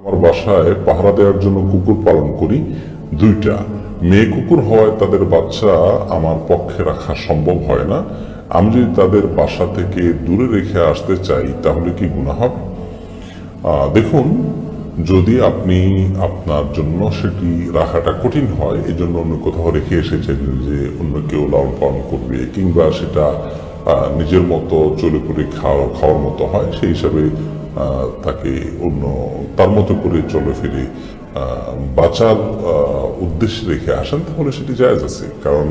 আমার বাসায় পাহারা দেওয়ার জন্য কুকুর পালন করি, দুইটা। মেয়ে কুকুর হওয়ায় তাদের বাচ্চা আমার পক্ষে রাখা সম্ভব হয় না। আমি যদি তাদের বাসা থেকে দূরে রেখে আসতে চাই, তাহলে কি গুণা হবে? দেখুন, যদি আপনি আপনার জন্য সেটি রাখাটা কঠিন হয় এই জন্য অন্য কোথাও রেখে এসেছেন যে অন্য কেউ লালন পালন করবে, কিংবা সেটা নিজের মতো চলে পড়ে খাওয়া, খাওয়ার মতো হয়, সেই হিসাবে তাকে অন্য তার মতো করে চলে ফিরে বাঁচার উদ্দেশ্যে রেখে আসেন, তাহলে সেটি জায়জ আছে। কারণ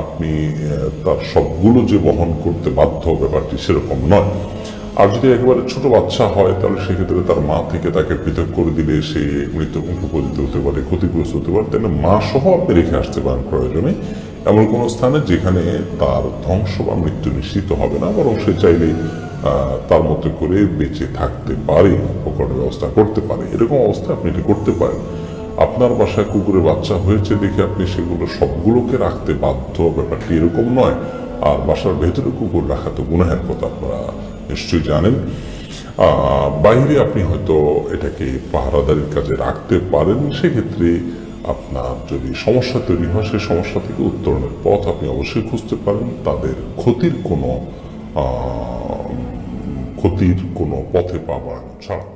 আপনি তার সবগুলো যে বহন করতে বাধ্য ব্যাপারটি সেরকম নয়। আর যদি একেবারে ছোট বাচ্চা হয়, তাহলে সেক্ষেত্রে তার মা থেকে তাকে পৃথক করে দিলে সে মৃত্যু উপপদিত হতে পারে, ক্ষতিগ্রস্ত হতে পারে। না? মা সহ আপনি রেখে আসতে পারেন প্রয়োজনে। এমন কোনো স্থানে যেখানে তার ধ্বংস বা মৃত্যু নিশ্চিত হবে না, বরং সে চাইলে তার মতো করে বেঁচে থাকতে পারে উপকরণের ব্যবস্থা করতে পারে। এরকম অবস্থা আপনি এটা করতে পারেন। আপনার বাসায় কুকুরের বাচ্চা হয়েছে দেখে আপনি সেগুলো সবগুলোকে রাখতে বাধ্য। ব্যাপারটি এরকম নয়। আর বাসার ভেতরে কুকুর রাখা তো গুনাহের কথা আপনারা নিশ্চয়ই জানেন। বাইরে আপনি হয়তো এটাকে পাহারাদারির কাজে রাখতে পারেন। সেক্ষেত্রে আপনার যদি সমস্যা তৈরি হয়, সেই সমস্যা থেকে উত্তরণের পথ আপনি অবশ্যই খুঁজতে পারেন তাদের ক্ষতির কোনো ক্ষতির কোনো পথে পা বাড়ানো ছাড়া।